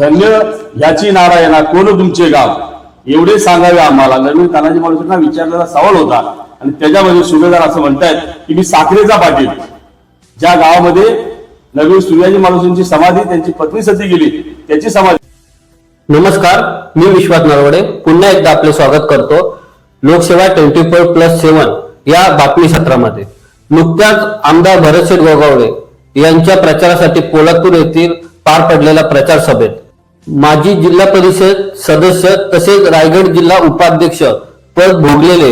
धन्य ह्याची नारायणा कोण हो तुमचे गाव? एवढे सांगावे आम्हाला. नवीन तानाजी मालुसरेंना विचारलेला सवाल होता. आणि त्याच्यामध्ये सुभेदार असं म्हणतायत की मी साखरेचा पाटील. ज्या गावामध्ये नवीन सूर्याजी मालुसरेंची समाधी त्यांची पत्नी सती गेली त्याची समाधी नमस्कार मी विश्वास नरवडे. पुन्हा एकदा आपले स्वागत करतो. लोकसेवा ट्वेंटी फोर प्लस सेवन या बातमी सत्रामध्ये. नुकत्याच आमदार भरतशेठ गोगावले यांच्या प्रचारासाठी पोलादपूर येथील पार पडलेल्या प्रचार सभेत माजी जिल्हा परिषद सदस्य तसेच रायगड जिल्हा उपाध्यक्ष पद भोगलेले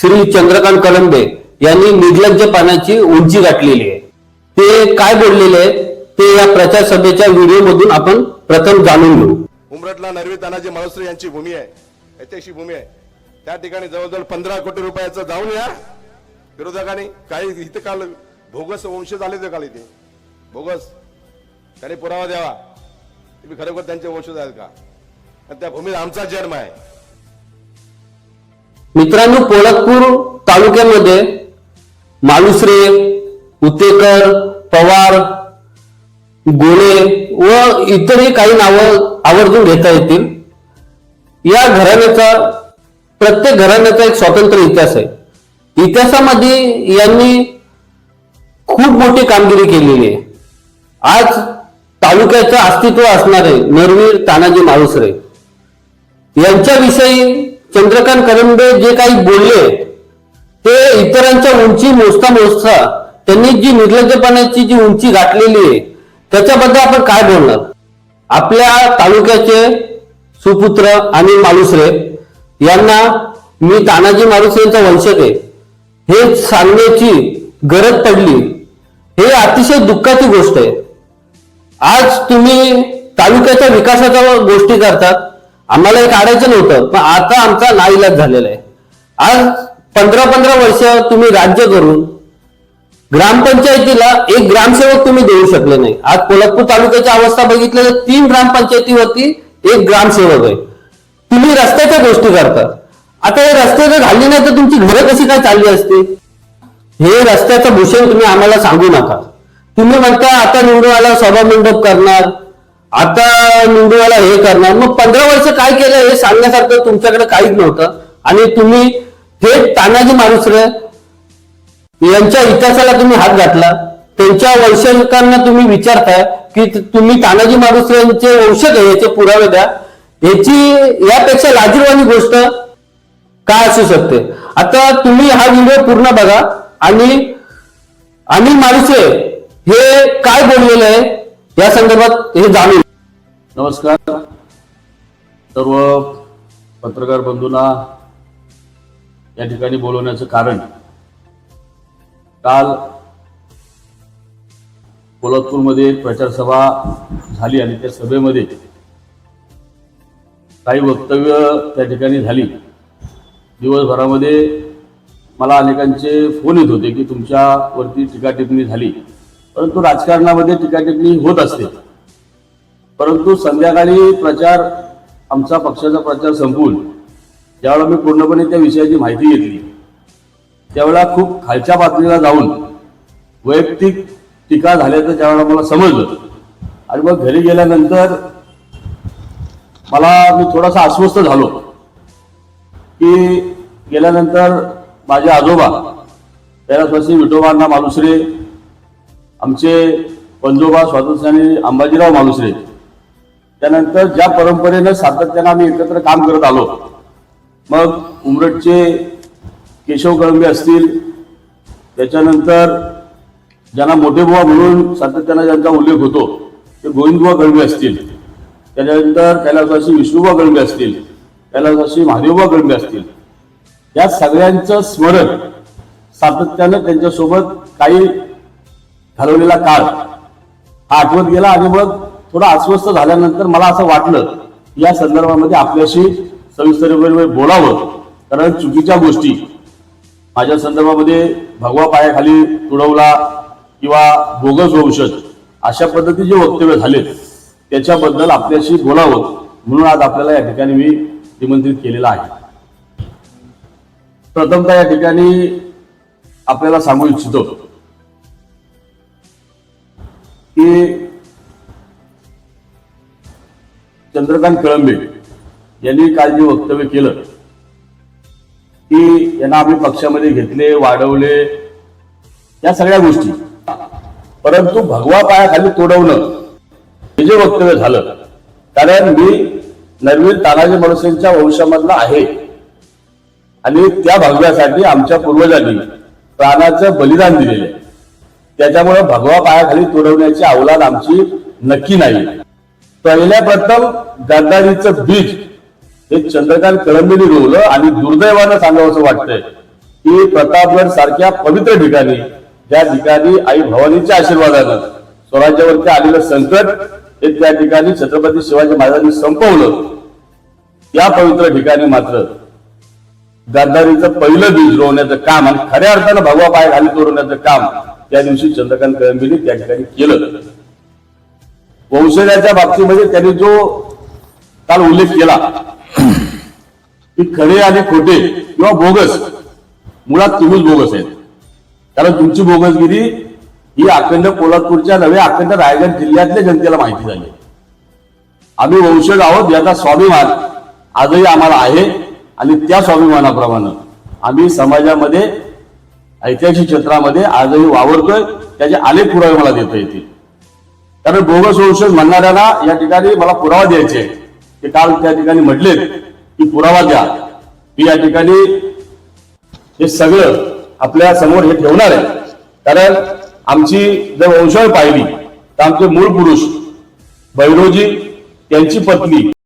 श्री चंद्रकांत कलंबे यांनी निर्लज्ज पाण्याची उंची गाठलेली आहे. ते काय बोललेले ते या प्रचार सभेच्या व्हिडिओ मधून आपण प्रथम जाणून घेऊ. उमरटला नरवी तानाजी माळुसरे यांची भूमी आहे. ऐतिहासिक भूमी आहे. त्या ठिकाणी जवळजवळ पंधरा कोटी रुपयाचं जाऊन या. विरोधकांनी काही इथं काल भोगस वंशज झाले ते काल इथे. भोगस. त्याने पुरावा द्यावा. तुम्ही खरोखर त्यांचे वंशज आहेत का? त्या भूमीत आमचा जन्म आहे. मित्रांनो पोळतपूर तालुक्यामध्ये मालुसरे उतेकर पवार गोळे व इतरही काही नावं आवर्जून घेता येतील. या घराण्याचा प्रत्येक घराण्याचा एक स्वतंत्र इतिहास आहे. इतिहासामध्ये यांनी खूप मोठी कामगिरी केलेली आहे. आज तालुक्याचं अस्तित्व असणारे नरवीर तानाजी माळुसरे. यांच्याविषयी चंद्रकांत करंबे जे काही बोलले ते इतरांच्या उंची मोजता मोजता त्यांनी जी निर्लज्जपणाची जी उंची गाठलेली आहे त्याच्याबद्दल आपण काय बोलणार? आपल्या तालुक्याचे सुपुत्र आणि मालुसरे यांना मी तानाजी मालुसरे यांचा वंशज आहे. हे सांगण्याची गरज पडली. हे अतिशय दुःखाची गोष्ट आहे. आज तुम्ही तालुक्याच्या विकासाच्या गोष्टी करतात. आम्हाला एक काढायचं नव्हतं पण आता आमचा नाईलाज झालेला आहे. आज पंधरा पंधरा वर्ष तुम्ही राज्य करून ग्रामपंचायतीला एक ग्रामसेवक तुम्ही देऊ शकले नाही. आज कोल्हापूर तालुक्याची अवस्था बघितली तर तीन ग्रामपंचायतीवरती एक ग्रामसेवक आहे. तुम्ही रस्त्याच्या गोष्टी करतात आता हे रस्ते जर झाले नाही तर तुमची घरं कशी काय चालली असते हे रस्त्याचं भूषण तुम्ही आम्हाला सांगू नका. तुम्ही म्हणता आता निवडून सभा सभामंडप करणार आता निवडून हे करणार. मग पंधरा वर्ष काय केलं हे सांगण्यासारखं तुमच्याकडे काहीच नव्हतं. आणि तुम्ही थेट तानाजी मारुसरे यांच्या इतिहासाला तुम्ही हात घातला. त्यांच्या वंशकांना तुम्ही विचारताय की तुम्ही तानाजी मारुसरे यांचे वंशज आहे याचे पुरावे द्या. याची यापेक्षा लाजीरवाणी गोष्ट काय असू शकते? आता तुम्ही हा व्हिडिओ पूर्ण बघा आणि अनिल मारुसरे हे काय बोललेलं आहे? या संदर्भात हे जाणून नमस्कार. सर्व पत्रकार बंधूंना या ठिकाणी बोलवण्याचं कारण काल कोल्हापूरमध्ये एक प्रचार सभा झाली आणि त्या सभेमध्ये काही वक्तव्य त्या ठिकाणी झाली. दिवसभरामध्ये मला अनेकांचे फोन येत होते की तुमच्यावरती टीका टिप्पणी झाली. परंतु राजकारणामध्ये टीका होत असते. परंतु संध्याकाळी प्रचार आमचा पक्षाचा प्रचार संपून ज्यावेळेला मी पूर्णपणे त्या विषयाची माहिती घेतली त्यावेळेला खूप खालच्या पातळीला जाऊन वैयक्तिक टीका झाल्याचं त्यावेळेला मला समजलं. आणि मग घरी गेल्यानंतर मला मी थोडासा अस्वस्थ झालो. की गेल्यानंतर माझे आजोबा कैलासवासी विठोबांना मालुसरे आमचे पंजोबा स्वातंत्र्याने अंबाजीराव मालुसरे त्यानंतर ज्या परंपरेनं सातत्यानं आम्ही एकत्र काम करत आलो मग उमरटचे केशव कळंबे असतील त्याच्यानंतर ज्यांना मोठेबुवा म्हणून सातत्यानं ज्यांचा उल्लेख होतो ते गोविंदबुवा कळंबे असतील. त्याच्यानंतर कैलासवासी विष्णुबा कळंबे असतील कैलासवासी महादेवबा कळंबे असतील. या सगळ्यांचं स्मरण सातत्यानं त्यांच्यासोबत काही घालवलेला काळ. हा आठवत गेला आणि मग थोडा अस्वस्थ झाल्यानंतर मला असं वाटलं या संदर्भामध्ये आपल्याशी सविस्तर बोलावं. कारण चुकीच्या गोष्टी माझ्या संदर्भामध्ये भगवा पायाखाली तुडवला किंवा बोगस औषध अशा पद्धतीचे वक्तव्य झाले. त्याच्याबद्दल आपल्याशी बोलावं म्हणून आज आपल्याला या ठिकाणी मी निमंत्रित केलेलं आहे. प्रथमतः या ठिकाणी आपल्याला सांगू इच्छितो की चंद्रकांत कळंबे यांनी काल जे वक्तव्य केलं की यांना आम्ही पक्षामध्ये घेतले वाढवले या सगळ्या गोष्टी. परंतु भगवा पायाखाली तोडवणं हे जे वक्तव्य झालं कारण मी नरवीर तानाजी मनसेंच्या वंशामधला आहे. आणि त्या भगव्यासाठी आमच्या पूर्वजांनी प्राणाचं बलिदान दिलेलं आहे. त्याच्यामुळे भगवा पायाखाली तुरवण्याची अवलाद आमची नक्की नाही. पहिल्या प्रथम गद्दारीचं बीज हे चंद्रकांत कळंबीने रोवलं आणि दुर्दैवानं सांगावं असं वाटतंय की प्रतापगड सारख्या पवित्र ठिकाणी ज्या ठिकाणी आई भवानीच्या आशीर्वादानं स्वराज्यावरती आलेलं संकट हे त्या ठिकाणी छत्रपती शिवाजी महाराजांनी संपवलं. या पवित्र ठिकाणी मात्र गद्दारीचं पहिलं बीज रोवण्याचं काम आणि खऱ्या अर्थानं भगवा पाय खाली तोडवण्याचं काम त्या दिवशी चंद्रकांत कळंबीने त्या ठिकाणी केलं. वंशजाच्या बाबतीमध्ये त्यांनी जो काल उल्लेख केला की खरे आणि खोटे किंवा बोगस मुळात तुम्हीच बोगस आहेत. कारण तुमची बोगसगिरी ही अखंड कोल्हापूरच्या नव्हे अखंड रायगड जिल्ह्यातल्या जनतेला माहिती झाली. आम्ही वंशज आहोत याचा स्वाभिमान आजही आम्हाला आहे आणि त्या स्वाभिमानाप्रमाणे आम्ही समाजामध्ये ऐतिहासिक क्षेत्रामध्ये आजही वावरतोय. त्याचे अनेक पुरावे मला देता येतील कारण बोगस वंशज म्हणणाऱ्यांना या ठिकाणी मला पुरावा द्यायचे आहे. ते काल त्या ठिकाणी म्हटलेत की पुरावा द्या. मी या ठिकाणी हे सगळं आपल्यासमोर हे ठेवणार आहे. कारण आमची जर वंशावळ पाहिली तर आमचे मूळ पुरुष भैरोजी त्यांची पत्नी